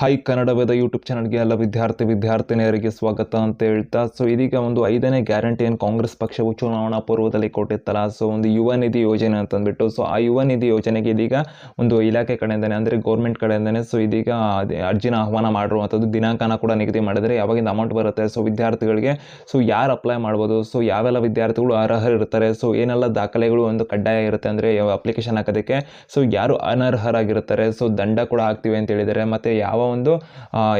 Hi Kannada Veda YouTube ಚಾನಲ್ಗೆ ಎಲ್ಲ ವಿದ್ಯಾರ್ಥಿ ವಿದ್ಯಾರ್ಥಿನಿಯರಿಗೆ ಸ್ವಾಗತ ಅಂತ ಹೇಳ್ತಾ ಸೊ ಇದೀಗ ಒಂದು ಐದನೇ ಗ್ಯಾರಂಟಿ ಏನು ಕಾಂಗ್ರೆಸ್ ಪಕ್ಷವು ಚುನಾವಣಾ ಪೂರ್ವದಲ್ಲಿ ಕೊಟ್ಟಿತ್ತಲ್ಲ ಸೊ ಒಂದು ಯುವ ನಿಧಿ ಯೋಜನೆ ಅಂತಂದ್ಬಿಟ್ಟು ಸೊ ಆ ಯುವ ನಿಧಿ ಯೋಜನೆಗೆ ಇದೀಗ ಒಂದು ಇಲಾಖೆ ಕಡೆಯಿಂದನೇ, ಅಂದರೆ ಗೌರ್ಮೆಂಟ್ ಕಡೆಯಿಂದನೇ ಸೊ ಇದೀಗ ಅರ್ಜಿನ ಆಹ್ವಾನ ಮಾಡಿರುವಂಥದ್ದು ದಿನಾಂಕನ ಕೂಡ ನಿಗದಿ ಮಾಡಿದರೆ ಯಾವಾಗಿಂದ ಅಮೌಂಟ್ ಬರುತ್ತೆ ಸೊ ವಿದ್ಯಾರ್ಥಿಗಳಿಗೆ ಸೊ ಯಾರು ಅಪ್ಲೈ ಮಾಡ್ಬೋದು ಸೊ ಯಾವೆಲ್ಲ ವಿದ್ಯಾರ್ಥಿಗಳು ಅರ್ಹರಿರ್ತಾರೆ ಸೊ ಏನೆಲ್ಲ ದಾಖಲೆಗಳು ಒಂದು ಕಡ್ಡಾಯ ಇರುತ್ತೆ ಅಂದರೆ ಅಪ್ಲಿಕೇಶನ್ ಹಾಕೋದಕ್ಕೆ ಸೊ ಯಾರು ಅನರ್ಹರಾಗಿರ್ತಾರೆ ಸೊ ದಂಡ ಕೂಡ ಹಾಕ್ತೀವಿ ಅಂತ ಹೇಳಿದರೆ ಮತ್ತು ಯಾವ ಒಂದು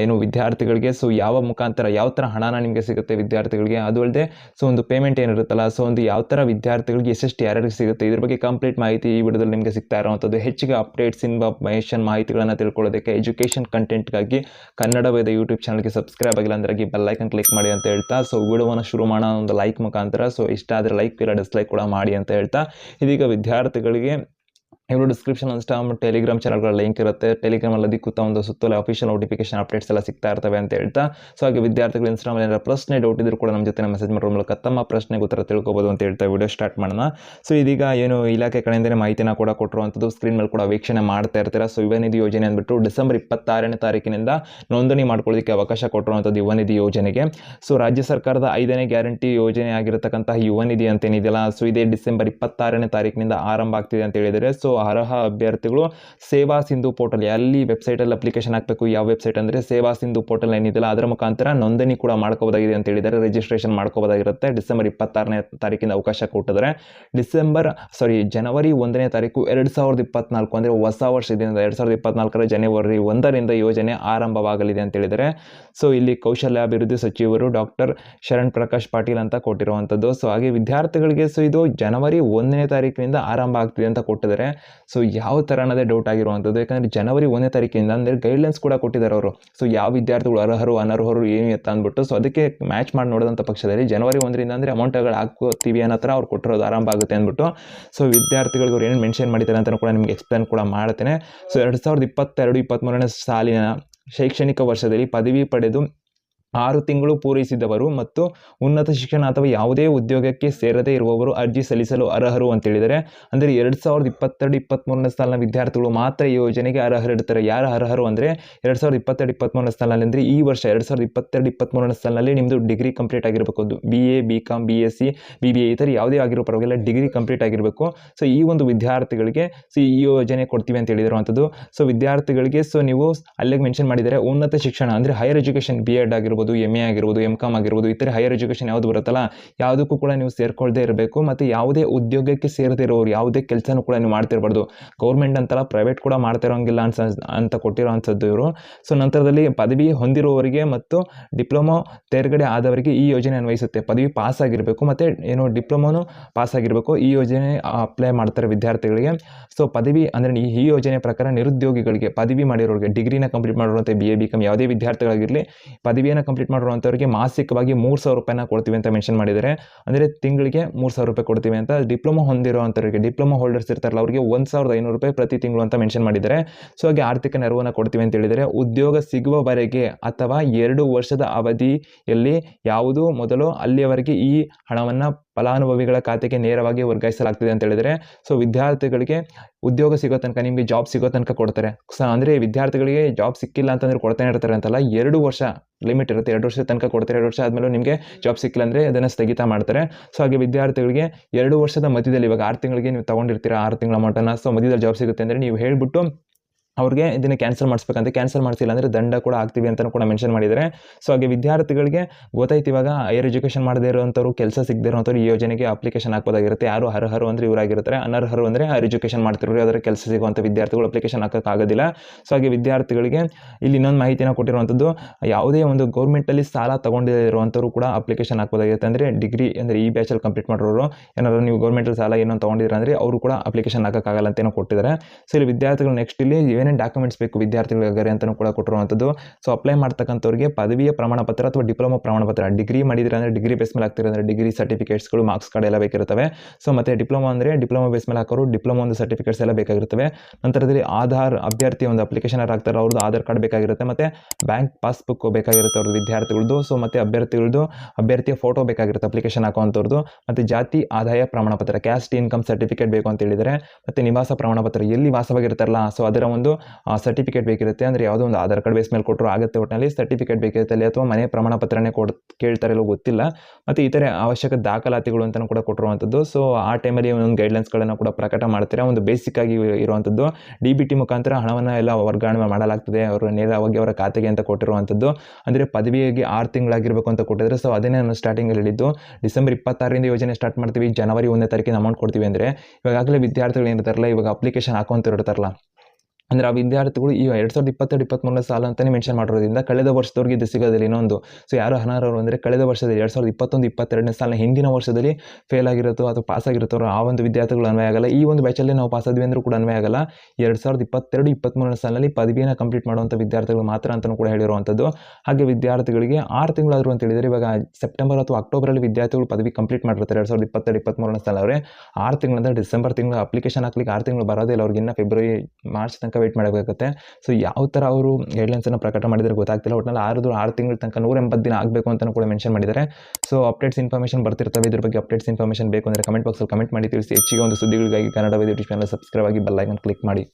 ಏನು ವಿದ್ಯಾರ್ಥಿಗಳಿಗೆ ಸೊ ಯಾವ ಮುಖಾಂತರ ಯಾವ ಥರ ಹಣನ ನಿಮಗೆ ಸಿಗುತ್ತೆ ವಿದ್ಯಾರ್ಥಿಗಳಿಗೆ, ಅದು ಅಲ್ಲದೆ ಸೊ ಒಂದು ಪೇಮೆಂಟ್ ಏನಿರುತ್ತಲ್ಲ ಸೊ ಒಂದು ಯಾವ ಥರ ವಿದ್ಯಾರ್ಥಿಗಳಿಗೆ ಎಷ್ಟೆಷ್ಟು ಯಾರ್ಯಾರಿಗೆ ಸಿಗುತ್ತೆ, ಇದ್ರ ಬಗ್ಗೆ ಕಂಪ್ಲೀಟ್ ಮಾಹಿತಿ ಈ ವಿಡಿಯೋದಲ್ಲಿ ನಿಮಗೆ ಸಿಗ್ತಾ ಇರುವಂಥದ್ದು. ಹೆಚ್ಚಿಗೆ ಅಪ್ಡೇಟ್ಸ್ ಇನ್ಫಾರ್ಮೇಷನ್ ಮಾಹಿತಿಗಳನ್ನು ತಿಳ್ಕೊಳ್ಳೋದಕ್ಕೆ ಎಜುಕೇಷನ್ ಕಂಟೆಂಟ್ಗಾಗಿ ಕನ್ನಡ ವೇದ ಯೂಟ್ಯೂಬ್ ಚಾನಲ್ಗೆ ಸಬ್ಸ್ಕ್ರೈಬ್ ಆಗಿಲ್ಲ ಅಂದ್ರೆ ಬೆಲ್ಲೈಕನ್ ಕ್ಲಿಕ್ ಮಾಡಿ ಅಂತ ಹೇಳ್ತಾ ಸೊ ವಿಡಿಯೋವನ್ನು ಶುರು ಮಾಡೋಣ ಒಂದು ಲೈಕ್ ಮುಖಾಂತರ ಸೊ ಇಷ್ಟ ಆದರೆ ಲೈಕ್ ಇಲ್ಲ ಡಿಸ್ಲೈಕ್ ಕೂಡ ಮಾಡಿ ಅಂತ ಹೇಳ್ತಾ. ಇದೀಗ ವಿದ್ಯಾರ್ಥಿಗಳಿಗೆ ಇವರು ಡಿಸ್ಕ್ರಿಪ್ಷನ್ ಇನ್ಸ್ಟಾಮ್ ಟೆಲಿಗ್ರಾಮ್ ಚಾನಲ್ಗಳ ಲಿಂಕ್ ಇರುತ್ತೆ ಟೆಲಿಗ್ರಾಮಲ್ಲಿ ಕೂತಾ ಒಂದು ಸುತ್ತಲೇ ಅಫಿಷಿಯಲ್ ನೋಟಿಫಿಕೇಶನ್ ಅಪ್ಡೇಟ್ಸ್ ಎಲ್ಲ ಸಿಗ್ತಾ ಇರ್ತವೆ ಅಂತ ಹೇಳ್ತಾ. ಸೊ ಹಾಗೆ ವಿದ್ಯಾರ್ಥಿಗಳು ಇನ್ಸ್ಟಾಗ್ರಾಮ್ ಏನಾರ ಪ್ರಶ್ನೆ ಡೌಟ್ ಇದ್ರು ಕೂಡ ನಮ್ಮ ಜೊತೆ ಮೆಸೇಜ್ ಮಾಡೋ ಮೂಲಕ ತಮ್ಮ ಪ್ರಶ್ನೆಗೆ ಉತ್ತರ ತಿಳ್ಕೊಬೋದು ಅಂತ ಹೇಳ್ತಾ ವಿಡಿಯೋ ಸ್ಟಾರ್ಟ್ ಮಾಡೋಣ. ಸೊ ಇದೀಗ ಏನು ಇಲಾಖೆ ಕಡೆಯಿಂದಲೇ ಮಾಹಿತಿನ ಕೂಡ ಕೊಟ್ಟಿರುವಂಥದ್ದು ಸ್ಕ್ರೀನ್ ಮೇಲೆ ಕೂಡ ವೀಕ್ಷಣೆ ಮಾಡ್ತಾ ಇರ್ತೀರಾ. ಸೊ ಯುವ ನಿಧಿ ಯೋಜನೆ ಅಂದ್ಬಿಟ್ಟು ಡಿಸೆಂಬರ್ ಇಪ್ಪತ್ತಾರನೇ ತಾರೀಕಿನಿಂದ ನೋಂದಣಿ ಮಾಡ್ಕೊಳ್ಳೋದಕ್ಕೆ ಅವಕಾಶ ಕೊಟ್ಟಿರುವಂಥದ್ದು ಯುವ ನಿಧಿ ಯೋಜನೆಗೆ. ಸೊ ರಾಜ್ಯ ಸರ್ಕಾರದ ಐದನೇ ಗ್ಯಾರಂಟಿ ಯೋಜನೆ ಆಗಿರತಕ್ಕಂತಹ ಯುವ ನಿಧಿ ಅಂತೇನಿದೆಯಲ್ಲ ಸೊ ಇದೇ ಡಿಸೆಂಬರ್ ಇಪ್ಪತ್ತಾರನೇ ತಾರೀಕಿನಿಂದ ಆರಂಭ ಆಗ್ತಿದೆ ಅಂತ ಹೇಳಿದರೆ ಸೊ ಅರ್ಹ ಅಭ್ಯರ್ಥಿಗಳು ಸೇವಾ ಸಿಂಧು ಪೋರ್ಟಲ್ ಎಲ್ಲಿ ವೆಬ್ಸೈಟಲ್ಲಿ ಅಪ್ಲಿಕೇಶನ್ ಹಾಕಬೇಕು, ಯಾವ ವೆಬ್ಸೈಟ್ ಅಂದರೆ ಸೇವಾ ಸಿಂಧು ಪೋರ್ಟಲ್ ಏನಿದೆಯಲ್ಲ ಅದರ ಮುಖಾಂತರ ನೋಂದಣಿ ಕೂಡ ಮಾಡ್ಕೋಬೋದಾಗಿದೆ ಅಂತ ಹೇಳಿದ್ದಾರೆ. ರಿಜಿಸ್ಟ್ರೇಷನ್ ಮಾಡ್ಕೋಬೋದಾಗಿರುತ್ತೆ ಡಿಸೆಂಬರ್ ಇಪ್ಪತ್ತಾರನೇ ತಾರೀಕಿಂದ ಅವಕಾಶ ಕೊಟ್ಟಿದ್ದಾರೆ. ಡಿಸೆಂಬರ್ ಸಾರಿ ಜನವರಿ ಒಂದನೇ ತಾರೀಕು ಎರಡು ಸಾವಿರದ ಇಪ್ಪತ್ನಾಲ್ಕು ಅಂದರೆ ಹೊಸ ವರ್ಷದಿಂದ ಎರಡು ಸಾವಿರದ ಇಪ್ಪತ್ನಾಲ್ಕರ ಜನವರಿ ಒಂದರಿಂದ ಯೋಜನೆ ಆರಂಭವಾಗಲಿದೆ ಅಂತ ಹೇಳಿದರೆ ಸೊ ಇಲ್ಲಿ ಕೌಶಲ್ಯಾಭಿವೃದ್ಧಿ ಸಚಿವರು ಡಾಕ್ಟರ್ ಶರಣ್ ಪ್ರಕಾಶ್ ಪಾಟೀಲ್ ಅಂತ ಕೊಟ್ಟಿರುವಂಥದ್ದು ಸೊ ಹಾಗೆ ವಿದ್ಯಾರ್ಥಿಗಳಿಗೆ ಸೊ ಇದು ಜನವರಿ ಒಂದನೇ ತಾರೀಕಿನಿಂದ ಆರಂಭ ಆಗ್ತಿದೆ ಅಂತ ಕೊಟ್ಟಿದ್ದಾರೆ. ಸೊ ಯಾವ ಥರ ಅನ್ನೋದೇ ಡೌಟ್ ಆಗಿರುವಂಥದ್ದು? ಯಾಕಂದರೆ ಜನವರಿ ಒಂದನೇ ತಾರೀಕಿಂದ ಅಂದರೆ ಗೈಡ್ಲೈನ್ಸ್ ಕೂಡ ಕೊಟ್ಟಿದ್ದಾರೆ ಅವರು. ಸೊ ಯಾವ ವಿದ್ಯಾರ್ಥಿಗಳು ಅರ್ಹರು, ಅನರ್ಹರು, ಏನು ಎತ್ತ ಅಂದ್ಬಿಟ್ಟು ಸೊ ಅದಕ್ಕೆ ಮ್ಯಾಚ್ ಮಾಡಿ ನೋಡಿದಂಥ ಪಕ್ಷದಲ್ಲಿ ಜನವರಿ ಒಂದರಿಂದ ಅಂದರೆ ಅಮೌಂಟ್ಗಳು ಹಾಕೋತೀವಿ ಅನ್ನೋ ಥರ ಅವ್ರು ಕೊಟ್ಟಿರೋದು ಆರಂಭ ಆಗುತ್ತೆ ಅಂದ್ಬಿಟ್ಟು. ಸೊ ವಿದ್ಯಾರ್ಥಿಗಳಿಗೆ ಅವ್ರು ಏನು ಮೆನ್ಷನ್ ಮಾಡಿದ್ದಾರೆ ಅಂತ ಕೂಡ ನಿಮಗೆ ಎಕ್ಸ್ಪ್ಲೇನ್ ಕೂಡ ಮಾಡ್ತೇನೆ. ಸೊ ಎರಡು ಸಾವಿರದ ಇಪ್ಪತ್ತೆರಡು ಇಪ್ಪತ್ತ್ಮೂರನೇ ಸಾಲಿನ ಶೈಕ್ಷಣಿಕ ವರ್ಷದಲ್ಲಿ ಪದವಿ ಪಡೆದು ಆರು ತಿಂಗಳು ಪೂರೈಸಿದವರು ಮತ್ತು ಉನ್ನತ ಶಿಕ್ಷಣ ಅಥವಾ ಯಾವುದೇ ಉದ್ಯೋಗಕ್ಕೆ ಸೇರದೇ ಇರುವವರು ಅರ್ಜಿ ಸಲ್ಲಿಸಲು ಅರ್ಹರು ಅಂತ ಹೇಳಿದರೆ, ಅಂದರೆ ಎರಡು ಸಾವಿರದ ಇಪ್ಪತ್ತೆರಡು ಇಪ್ಪತ್ತ್ಮೂರನೇ ಸಾಲಿನ ವಿದ್ಯಾರ್ಥಿಗಳು ಮಾತ್ರ ಈ ಯೋಜನೆಗೆ ಅರ್ಹರಿಡ್ತಾರೆ ಯಾರು ಅರ್ಹರು ಅಂದರೆ ಎರಡು ಸಾವಿರದ ಇಪ್ಪತ್ತೆರಡು ಇಪ್ಪತ್ತ್ಮೂರನೇ ಸಾಲಿನಲ್ಲಿ, ಅಂದರೆ ಈ ವರ್ಷ ಎರಡು ಸಾವಿರದ ಇಪ್ಪತ್ತೆರಡು ಇಪ್ಪತ್ತ್ಮೂರನೇ ಸಾಲಿನಲ್ಲಿ ನಿಮ್ಮದು ಡಿಗ್ರಿ ಕಂಪ್ಲೀಟ್ ಆಗಿರಬೇಕು. B A B com B S C B B A ಈ ಥರ ಯಾವುದೇ ಆಗಿರೋ ಪರವಾಗಿಲ್ಲ, ಡಿಗ್ರಿ ಕಂಪ್ಲೀಟ್ ಆಗಿರಬೇಕು. ಸೊ ಈ ಒಂದು ವಿದ್ಯಾರ್ಥಿಗಳಿಗೆ ಸೊ ಈ ಯೋಜನೆ ಕೊಡ್ತೀವಿ ಅಂತ ಹೇಳಿರುವಂಥದ್ದು. ಸೊ ವಿದ್ಯಾರ್ಥಿಗಳಿಗೆ ಸೊ ನೀವು ಅಲ್ಲಿಗೆ ಮೆನ್ಷನ್ ಮಾಡಿದರೆ ಉನ್ನತ ಶಿಕ್ಷಣ, ಅಂದರೆ ಹೈಯರ್ ಎಜುಕೇಷನ್ ಬಿ ಎಡ್ ಆಗಿರ್ಬೋದು ಎಂ ಎ ಆಗಿರ್ಬೋದು ಎಂ ಕಾಮ್ ಆಗಿರ್ಬೋದು ಥರ ಹೈಯರ್ ಎಜುಕೇಷನ್ ಯಾವುದು ಬರುತ್ತಲ್ಲ, ಯಾವುದಕ್ಕೂ ಕೂಡ ನೀವು ಸೇರ್ಕೊಳ್ಳದೇ ಇರಬೇಕು ಮತ್ತು ಯಾವುದೇ ಉದ್ಯೋಗಕ್ಕೆ ಸೇರದೇ ಇರೋರು, ಯಾವುದೇ ಕೆಲಸನೂ ಕೂಡ ನೀವು ಮಾಡ್ತಿರ್ಬಾರ್ದು. ಗೌರ್ಮೆಂಟ್ ಅಂತಲ್ಲ ಪ್ರೈವೇಟ್ ಕೂಡ ಮಾಡ್ತಿರೋಂಗಿಲ್ಲ ಅನ್ಸ, ಅಂತ ಕೊಟ್ಟಿರೋ ಅಂಥದ್ದು ಇವರು. ಸೊ ನಂತರದಲ್ಲಿ ಪದವಿ ಹೊಂದಿರುವವರಿಗೆ ಮತ್ತು ಡಿಪ್ಲೊಮೊ ತೇರ್ಗಡೆ ಆದವರಿಗೆ ಈ ಯೋಜನೆ ಅನ್ವಯಿಸುತ್ತೆ. ಪದವಿ ಪಾಸ್ ಆಗಿರಬೇಕು ಮತ್ತು ಏನು ಡಿಪ್ಲೊಮೋನು ಪಾಸ್ ಆಗಿರಬೇಕು, ಈ ಯೋಜನೆ ಅಪ್ಲೈ ಮಾಡ್ತಾರೆ ವಿದ್ಯಾರ್ಥಿಗಳಿಗೆ. ಸೊ ಪದವಿ ಅಂದರೆ ಈ ಯೋಜನೆ ಪ್ರಕಾರ ನಿರುದ್ಯೋಗಿಗಳಿಗೆ, ಪದವಿ ಮಾಡಿರೋರಿಗೆ ಡಿಗ್ರಿನ ಕಂಪ್ಲೀಟ್ ಮಾಡಿರುವಂಥ ಬಿ ಎ ಬಿ ಕಾಮ್ ಯಾವುದೇ ವಿದ್ಯಾರ್ಥಿಗಳಾಗಿರಲಿ, ಪದವಿಯನ್ನು ಕಂಪ್ಲೀಟ್ ಮಾಡಿರುವಂಥವ್ರಿಗೆ ಮಾಸಿಕವಾಗಿ ಮೂರು ಸಾವಿರ ರೂಪಾಯಿನ ಕೊಡ್ತೀವಿ ಅಂತ ಮೆನ್ಷನ್ ಮಾಡಿದ್ದಾರೆ. ಅಂದರೆ ತಿಂಗಳಿಗೆ ಮೂರು ಸಾವಿರ ರೂಪಾಯಿ ಕೊಡ್ತೀವಿ ಅಂತ ಡಿಪ್ಲೊಮಾ ಹೊಂದಿರುವಂಥವ್ರಿಗೆ, ಡಿಪ್ಲೊಮಾ ಹೋಲ್ಡರ್ಸ್ ಇರ್ತಾರಲ್ಲ, ಅವರಿಗೆ ಒಂದು ಸಾವಿರದ ಐನೂರು ರೂಪಾಯಿ ಪ್ರತಿ ತಿಂಗಳು ಅಂತ ಮೆನ್ಷನ್ ಮಾಡಿದ್ದಾರೆ. ಸೊ ಹಾಗೆ ಆರ್ಥಿಕ ನೆರವನ್ನು ಕೊಡ್ತೀವಿ ಅಂತ ಹೇಳಿದರೆ ಉದ್ಯೋಗ ಸಿಗುವವರೆಗೆ ಅಥವಾ ಎರಡು ವರ್ಷದ ಅವಧಿಯಲ್ಲಿ ಯಾವುದು ಮೊದಲು ಅಲ್ಲಿಯವರೆಗೆ ಈ ಹಣವನ್ನು ಫಲಾನುಭವಿಗಳ ಖಾತೆಗೆ ನೇರವಾಗಿ ವರ್ಗಾಯಿಸಲಾಗ್ತಿದೆ ಅಂತ ಹೇಳಿದರೆ ಸೊ ವಿದ್ಯಾರ್ಥಿಗಳಿಗೆ ಉದ್ಯೋಗ ಸಿಗೋ ತನಕ ನಿಮಗೆ ಜಾಬ್ ಸಿಗೋ ತನಕ ಕೊಡ್ತಾರೆ. ಸೊ ಅಂದರೆ ವಿದ್ಯಾರ್ಥಿಗಳಿಗೆ ಜಾಬ್ ಸಿಕ್ಕಿಲ್ಲ ಅಂತಂದ್ರೆ ಕೊಡ್ತಾನೆ ಇರ್ತಾರೆ ಅಂತಲ್ಲ, ಎರಡು ವರ್ಷ ಲಿಮಿಟ್ ಇರುತ್ತೆ. ಎರಡು ವರ್ಷದ ತನಕ ಕೊಡ್ತಾರೆ. ಎರಡು ವರ್ಷ ಆದಮೇಲೆ ನಿಮಗೆ ಜಾಬ್ ಸಿಕ್ಕಿಲ್ಲ ಅಂದರೆ ಅದನ್ನು ಸ್ಥಗಿತ ಮಾಡ್ತಾರೆ. ಸೊ ಹಾಗೆ ವಿದ್ಯಾರ್ಥಿಗಳಿಗೆ ಎರಡು ವರ್ಷದ ಮಧ್ಯದಲ್ಲಿ ಇವಾಗ ಆರು ತಿಂಗಳಿಗೆ ನೀವು ತೊಗೊಂಡಿರ್ತೀರ, ಆರು ತಿಂಗಳ ಮಟ್ಟನ ಸೊ ಮಧ್ಯದಲ್ಲಿ ಜಾಬ್ ಸಿಗುತ್ತೆ ಅಂದರೆ ನೀವು ಹೇಳ್ಬಿಟ್ಟು ಅವ್ರಿಗೆ ಇದನ್ನು ಕ್ಯಾನ್ಸಲ್ ಮಾಡಿಸ್ಬೇಕಂತ ಕ್ಯಾನ್ಸಲ್ ಮಾಡಿಸಿಲ್ಲ ಅಂದರೆ ದಂಡ ಕೂಡ ಆಗ್ತೀವಿ ಅಂತಲೂ ಕೂಡ ಮೆನ್ಷನ್ ಮಾಡಿದ್ದಾರೆ. ಸೊ ಹಾಗೆ ವಿದ್ಯಾರ್ಥಿಗಳಿಗೆ ಗೊತ್ತಾಯ್ತು ಇವಾಗ ಹೈಯರ್ ಎಜುಕೇಷನ್ ಮಾಡದೇ ಇರುವಂಥವ್ರು, ಕೆಲಸ ಸಿಗದೇ ಇರುವಂಥವ್ರು ಈ ಯೋಜನೆಗೆ ಅಪ್ಲಿಕೇಶನ್ ಹಾಕೋದಾಗಿರುತ್ತೆ ಯಾರು ಅರ್ಹರು ಅಂದರೆ ಇವರಾಗಿರ್ತಾರೆ ಅನರ್ಹರು ಅಂದರೆ ಹೈಯರ್ ಎಜುಕೇಷನ್ ಮಾಡ್ತಿರೋರು. ಅದರ ಕೆಲಸ ಸಿಗುವಂಥ ವಿದ್ಯಾರ್ಥಿಗಳು ಅಪ್ಲಿಕೇಶನ್ ಹಾಕೋಕ್ಕಾಗೋದಿಲ್ಲ. ಸೊ ಹಾಗೆ ವಿದ್ಯಾರ್ಥಿಗಳಿಗೆ ಇಲ್ಲಿ ಇನ್ನೊಂದು ಮಾಹಿತಿನ ಕೊಟ್ಟಿರುವಂಥದ್ದು, ಯಾವುದೇ ಒಂದು ಗೌರ್ಮೆಂಟಲ್ಲಿ ಸಾಲ ತೊಗೊಂಡಿರುವಂಥವ್ರು ಕೂಡ ಅಪ್ಲಿಕೇಶನ್ ಹಾಕೋದಾಗಿರುತ್ತೆ ಅಂದರೆ ಡಿಗ್ರಿ ಅಂದರೆ ಈ ಬ್ಯಾಚಲ್ಲಿ ಕಂಪ್ಲೀಟ್ ಮಾಡಿರೋರು, ಏನಾದರೂ ನೀವು ಗೌರ್ಮೆಂಟಲ್ಲಿ ಸಾಲ ಏನೋ ತೊಗೊಂಡಿದ್ರೆ ಅಂದರೆ ಅವರು ಕೂಡ ಅಪ್ಲಿಕೇಶನ್ ಹಾಕೋಕ್ಕಾಗಲ್ಲ ಅಂತೇನೋ ಕೊಟ್ಟಿದ್ದಾರೆ. ಸೊ ಇಲ್ಲಿ ವಿದ್ಯಾರ್ಥಿಗಳು ನೆಕ್ಸ್ಟ್ ಇಲ್ಲಿ ಏನೇನು ಡಾಕ್ಯುಮೆಂಟ್ಸ್ ಬೇಕು ವಿದ್ಯಾರ್ಥಿಗಳಿಗಾರೆ ಅಂತಲೂ ಕೂಡ ಕೊಟ್ಟಿರುವಂಥದ್ದು. ಸೊ ಅಪ್ಲೈ ಮಾಡ್ತಕ್ಕಂಥವ್ರಿಗೆ ಪದವಿಯ ಪ್ರಮಾಣ ಪತ್ರ ಅಥವಾ ಡಿಪ್ಲೊಮಾ ಪ್ರಮಾಣ ಪತ್ರ ಡಿಗ್ರಿ ಮಾಡಿದ್ರೆ ಅಂದರೆ ಡಿಗ್ರಿ ಬೇಸ್ ಮೇಲೆ ಆಗ್ತಿರೋ ಅಂದರೆ ಡಿಗ್ರಿ ಸರ್ಟಿಫಿಕೇಟ್ಸ್ಗಳು ಮಾರ್ಕ್ಸ್ ಕಾರ್ಡ್ ಎಲ್ಲ ಬೇಕಿರ್ತವೆ ಸೊ ಮತ್ತು ಡಿಪ್ಲೊಮಾ ಅಂದರೆ ಡಿಪ್ಲೊಮಾ ಬೇಸ್ ಮೇಲೆ ಹಾಕೋರು ಡಿಪ್ಲೊಮಾ ಒಂದು ಸರ್ಟಿಫಿಕೇಟ್ಸ್ ಎಲ್ಲ ಬೇಕಾಗಿರುತ್ತವೆ. ನಂತರದಲ್ಲಿ ಆಧಾರ್ ಅಭ್ಯರ್ಥಿ ಒಂದು ಅಪ್ಲಿಕೇಶನ್ ಹಾಕ್ತಾರೆ ಅವ್ರದ್ದು ಆಧಾರ್ ಕಾರ್ಡ್ ಬೇಕಾಗಿರುತ್ತೆ. ಮತ್ತು ಬ್ಯಾಂಕ್ ಪಾಸ್ಬುಕ್ ಬೇಕಾಗಿರುತ್ತೆ ಅವ್ರದ್ದು ವಿದ್ಯಾರ್ಥಿಗಳದ್ದು ಸೊ ಮತ್ತು ಅಭ್ಯರ್ಥಿಗಳದ್ದು ಅಭ್ಯರ್ಥಿಯ ಫೋಟೋ ಬೇಕಾಗಿರುತ್ತೆ ಅಪ್ಲಿಕೇಶನ್ ಹಾಕುವಂಥವ್ರದ್ದು ಮತ್ತು ಜಾತಿ ಆದಾಯ ಪ್ರಮಾಣ ಪತ್ರ ಕ್ಯಾಸ್ಟ್ ಇನ್ಕಮ್ ಸರ್ಟಿಫಿಕೇಟ್ ಬೇಕು ಅಂತ ಹೇಳಿದರೆ ಮತ್ತು ನಿವಾಸ ಪ್ರಮಾಣ ಪತ್ರ ಎಲ್ಲಿ ವಾಸವಾಗಿರ್ತಾರಲ್ಲ ಸೊ ಅದರ ಒಂದು ಸರ್ಟಿಫಿಕೇಟ್ ಬೇಕಿರುತ್ತೆ ಅಂದರೆ ಯಾವುದೋ ಒಂದು ಆಧಾರ್ ಕಾರ್ಡ್ ಬೇಸ್ ಮೇಲೆ ಕೊಟ್ಟರು ಆಗುತ್ತೆ ಒಟ್ಟಿನಲ್ಲಿ ಸರ್ಟಿಫಿಕೇಟ್ ಬೇಕಿರುತ್ತೆ ಅಲ್ಲಿ ಅಥವಾ ಮನೆ ಪ್ರಮಾಣ ಪತ್ರನೇ ಕೊಡ್ ಕೇಳ್ತಾರೆ ಇಲ್ಲೋ ಗೊತ್ತಿಲ್ಲ. ಮತ್ತು ಇತರೆ ಅವಶ್ಯಕ ದಾಖಲಾತಿಗಳು ಅಂತಲೂ ಕೂಡ ಕೊಟ್ಟಿರುವಂಥದ್ದು. ಸೊ ಆ ಟೈಮಲ್ಲಿ ಒಂದು ಗೈಡ್ಲೈನ್ಸ್ಗಳನ್ನು ಕೂಡ ಪ್ರಕಟ ಮಾಡ್ತಾರೆ? ಒಂದು ಬೇಸಿಕ್ ಆಗಿ ಇರುವಂಥದ್ದು. ಡಿ ಬಿ ಟಿ ಮುಖಾಂತರ ಹಣವನ್ನು ಎಲ್ಲ ವರ್ಗಾವಣೆ ಮಾಡಲಾಗ್ತದೆ. ಅವರು ನೇರವಾಗಿ ಅವರ ಖಾತೆಗೆ ಅಂತ ಕೊಟ್ಟಿರುವಂಥದ್ದು. ಅಂದರೆ ಪದವಿಯಾಗಿ ಆರು ತಿಂಗಳಾಗಿರಬೇಕು ಅಂತ ಕೊಟ್ಟಿದ್ರೆ ಸೊ ಅದನ್ನೇ ನಾನು ಸ್ಟಾರ್ಟಿಂಗಲ್ಲಿ ಹೇಳಿದ್ದು. ಡಿಸೆಂಬರ್ ಇಪ್ಪತ್ತಾರರಿಂದ ಯೋಜನೆ ಸ್ಟಾರ್ಟ್ ಮಾಡ್ತೀವಿ. ಜನವರಿ ಒಂದನೇ ತಾರೀಕಿನ ಅಮೌಂಟ್ ಕೊಡ್ತೀವಿ ಅಂದರೆ ಇವಾಗಲೇ ವಿದ್ಯಾರ್ಥಿಗಳು ಏನಿರ್ತಾರಲ್ಲ ಇವಾಗ ಅಪ್ಲಿಕೇಶನ್ ಹಾಕೊಂತಿರ್ತಾರಲ್ಲ ಅಂದರೆ ಆ ವಿದ್ಯಾರ್ಥಿಗಳು ಈ ಎರಡು ಸಾವಿರದ ಇಪ್ಪತ್ತೆರಡು ಇಪ್ಪತ್ತ್ಮೂರನೇ ಸಾಲ ಅಂತಲೇ ಮೆನ್ಷನ್ ಮಾಡಿರೋದ್ರಿಂದ ಕಳೆದ ವರ್ಷದವ್ರಿಗೆ ಇದು ಸಿಗೋದಿಲ್ಲ ಇನ್ನೊಂದು. ಸೊ ಯಾರು ಅನರ್ಹರು ಅಂದರೆ ಕಳೆದ ವರ್ಷದಲ್ಲಿ ಎರಡು ಸಾವಿರದ ಇಪ್ಪತ್ತೊಂದು, ಇಪ್ಪತ್ತೆರಡನೇ ಸಾಲ ಹಿಂದಿನ ವರ್ಷದಲ್ಲಿ ಫೇಲ್ ಆಗಿರುತ್ತೋ ಅಥವಾ ಪಾಸ್ ಆಗಿರುತ್ತೋ ಆ ಒಂದು ವಿದ್ಯಾರ್ಥಿಗಳು ಅನ್ವಯ ಆಗಲ್ಲ. ಈ ಒಂದು ಬ್ಯಾಚಲ್ಲಿ ನಾವು ಪಾಸ್ ಆದ್ವಿ ಅಂದರೂ ಕೂಡ ಅನ್ವಯ ಆಗಲ್ಲ. ಎರಡು ಸಾವಿರದ ಇಪ್ಪತ್ತೆರಡು ಇಪ್ಪತ್ತ್ಮೂರನೇ ಸಾಲಿನಲ್ಲಿ ಪದವಿಯನ್ನು ಕಂಪ್ಲೀಟ್ ಮಾಡುವಂಥ ವಿದ್ಯಾರ್ಥಿಗಳು ಮಾತ್ರ ಅಂತಲೂ ಕೂಡ ಹೇಳಿರುವಂಥದ್ದು ಹಾಗೆ ವಿದ್ಯಾರ್ಥಿಗಳಿಗೆ ಆರು ತಿಂಗಳಾದರೂ ಅಂತ ಹೇಳಿದರೆ ಇವಾಗ ಸೆಪ್ಟೆಂಬರ್ ಅಥವಾ ಅಕ್ಟೋಬರಲ್ಲಿ ವಿದ್ಯಾರ್ಥಿಗಳು ಪದವಿ ಕಂಪ್ಲೀಟ್ ಮಾಡಿರ್ತಾರೆ ಎರಡು ಸಾವಿರದ ಇಪ್ಪತ್ತೆರಡು ಇಪ್ಪತ್ತ್ಮೂರನೇ ಸಾಲ ಅವರೇ ಆರು ತಿಂಗಳಿಂದ ಡಿಸೆಂಬರ್ ತಿಂಗಳ ಅಪ್ಲಿಕೇಶನ್ ಹಾಕ್ಲಿಕ್ಕೆ ಆರು ತಿಂಗಳು ಬರೋದೇ ಇಲ್ಲ. ಅವ್ರಿಗೆ ಇನ್ನು ಫೆಬ್ರವರಿ ಮಾರ್ಚ್ ತನಕ ವೇಟ್ ಮಾಡಬೇಕಾಗುತ್ತೆ. ಸೊ ಯಾವ ಥರ ಅವರು ಗೈಡ್ಲೈನ್ಸನ್ನು ಪ್ರಕಟ ಮಾಡಿದರೆ ಗೊತ್ತಾಗ್ತಿಲ್ಲ. ಒಟ್ಟಿನಲ್ಲಿ ಆರು ಆರು ತಿಂಗಳ ತನಕ ನೂರ ಎಂಬತ್ತು ದಿನ ಆಗಬೇಕು ಅಂತಲೂ ಕೂಡ ಮೆನ್ಷನ್ ಮಾಡಿದ್ದಾರೆ. ಸೊ ಅಪ್ಡೇಟ್ಸ್ ಇನ್ಫಾರ್ಮೇಷನ್ ಬರ್ತಿರ್ತವೆ. ಇದ್ರ ಬಗ್ಗೆ ಅಪ್ಡೇಟ್ಸ್ ಇನ್ಫಾರ್ಮೇಷನ್ ಬೇಕು ಅಂದರೆ ಕಮೆಂಟ್ ಬಾಕ್ಸಲ್ಲಿ ಕಮೆಂಟ್ ಮಾಡಿ ತಿಳಿಸಿ. ಹೆಚ್ಚಿಗೆ ಒಂದು ಸುದ್ದಿಗಳಿಗಾಗಿ ಕನ್ನಡ ಯೂಟ್ಯೂಬ್ ಚಾನಲ್ ಸಬ್ಸ್ಕ್ರೈಬ್ ಆಗಿ ಬೆಲ್ ಐಕನ್ ಕ್ಲಿಕ್ ಮಾಡಿ.